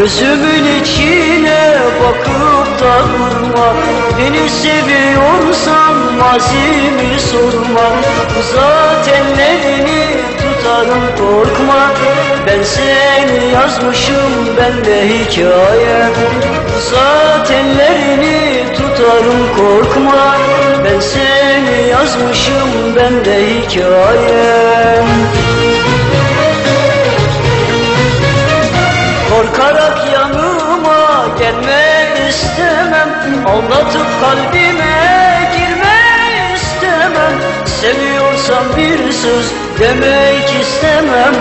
Gözümün içine bakıp da durma. Beni seviyorsan mazimi sorma. Uzat ellerini tutarım korkma. Ben seni yazmışım bende hikaye. Uzat ellerini tutarım korkma. Ben seni yazmışım bende hikaye gelme istemem. Aldatıp kalbime girme istemem. Seviyorsan bir söz demek istemem.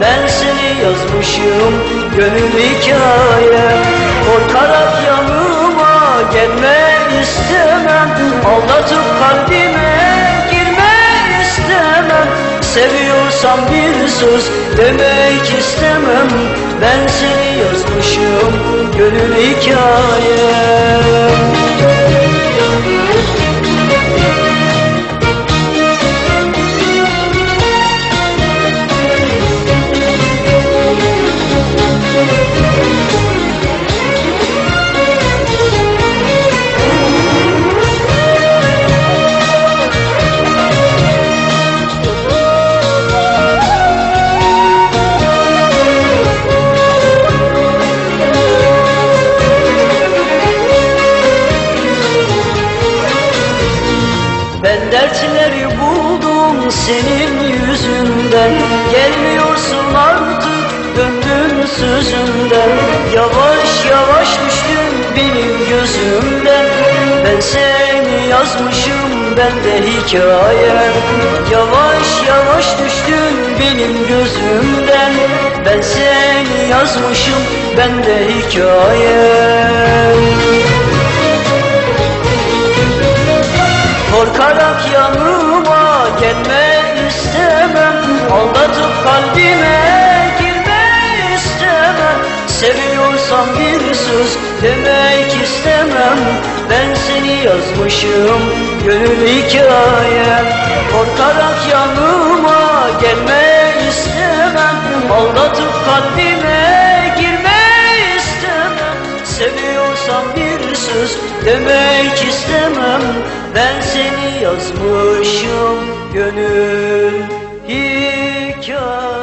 Ben seni yazmışım gönül hikaye. Korkarak yanıma gelme istemem. Aldatıp kalbime girme istemem. Seviyorsan bir söz demek istemem Ben seni yazmışım gönül hikayem dertleri buldum senin yüzünden. Gelmiyorsun artık döndün sözünden. Yavaş yavaş düştün benim gözümden Ben seni yazmışım bende hikaye. Yavaş yavaş düştün benim gözümden. Ben seni yazmışım bende hikaye. Korkarak yanıma gelme istemem. Aldatıp kalbime girme istemem. Seviyorsan bir söz demek istemem. Ben seni yazmışım gönül hikayem. Korkarak yanıma gelme istemem. Aldatıp kalbime söz demek istemem Ben seni yazmışım gönül hikayem